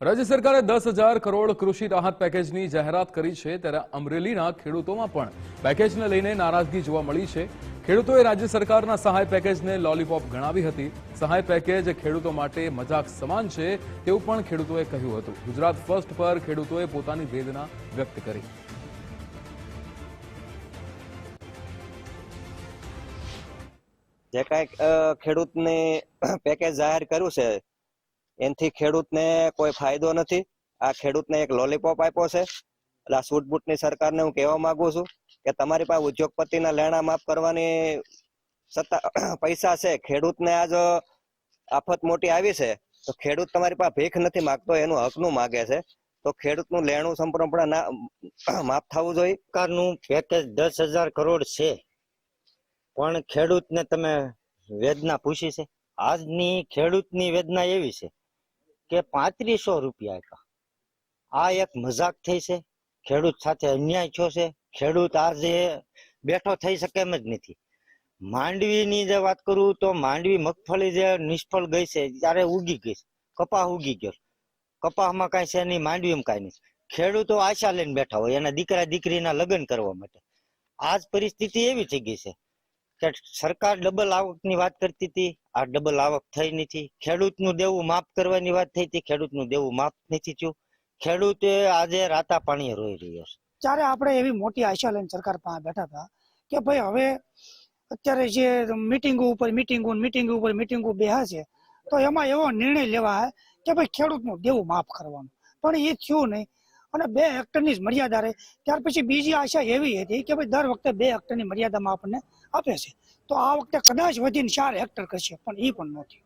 રાજ્ય સરકારે દસ હજાર કરોડ કૃષિ રાહત પેકેજની જાહેરાત કરી છે ત્યારે અમરેલીના ખેડૂતોમાં પણ પેકેજને લઈને નારાજગી જોવા મળી છે. ખેડૂતોએ રાજ્ય સરકારના સહાય પેકેજને લોલીપોપ ગણાવી હતી. સહાય પેકેજ ખેડૂતો માટે મજાક સમાન છે તેવું પણ ખેડૂતોએ કહ્યું હતું. ગુજરાત ફર્સ્ટ પર ખેડૂતોએ પોતાની વેદના વ્યક્ત કરી. જે કાંઈક ખેડૂતને પેકેજ જાહેર કર્યું છે એનાથી ખેડૂતને કોઈ ફાયદો નથી. આ ખેડૂતને એક લોલીપોપ આપ્યો છે. એટલે આ સૂટબૂટની સરકારને હું કહેવા માંગુ છું કે તમારી પાસે ઉદ્યોગપતિના લેણા માફ કરવાની સત્તા પૈસા છે. ખેડૂતને આજ આફત મોટી આવી છે, તો ખેડૂત તમારી પાસે ભીખ નથી માગતો, એનું હકનું માગે છે. તો ખેડૂતનું લેણું સંપૂર્ણપણે ના માફ થવું જોઈએ. સરકારનું પેકેજ દસ હજાર કરોડ છે, પણ ખેડૂતને તમે વેદના પૂછી છે. આજની ખેડૂતની વેદના એવી છે કે પાંત્રીસો રૂપિયા આપ્યા. આ એક મજાક થઈ છે. ખેડૂત સાથે અન્યાય થયો છે. ખેડૂત આજે બેઠો થઈ શકે એમ જ નથી. માંડવીની જે વાત કરું તો માંડવી મગફળી જે નિષ્ફળ ગઈ છે, ત્યારે ઉગી ગઈ છે. કપાસ ઉગી ગયો. કપાસમાં કાંઈ છે નહીં, માંડવીમાં કાંઈ નહીં. ખેડૂતો આશા લઈને બેઠા હોય, એના દીકરા દીકરીના લગ્ન કરવા માટે. આજ પરિસ્થિતિ એવી થઈ ગઈ છે. કે સરકાર ડબલ આવકની વાત કરતી હતી, આ ડબલ આવક થઈ નથી ખેડૂતનું દેવું માફ કરવાની વાત થઈ હતી, ખેડૂતનું દેવું માફ નથી થયું ખેડૂતે આજે રાતા પાણીએ રોઈ રહ્યો છે. ત્યારે આપણે એવી મોટી આશા લઈને સરકાર પાસે બેઠા હતા કે ભાઈ હવે અત્યારે જે મિટિંગો ઉપર મિટિંગો મિટિંગો ઉપર મિટિંગો બેહા છે, તો એમાં એવો નિર્ણય લેવા કે ભાઈ ખેડૂતનું દેવું માફ કરવાનું. પણ એ થયું નહીં. અને બે હેક્ટરની જ મર્યાદા રહે. ત્યાર પછી બીજી આશા એવી હતી કે ભાઈ દર વખતે બે હેક્ટરની મર્યાદામાં આપણને આપે છે. તો આ વખતે કદાચ વધીને ચાર હેક્ટર કરશે, પણ એ પણ ન થયું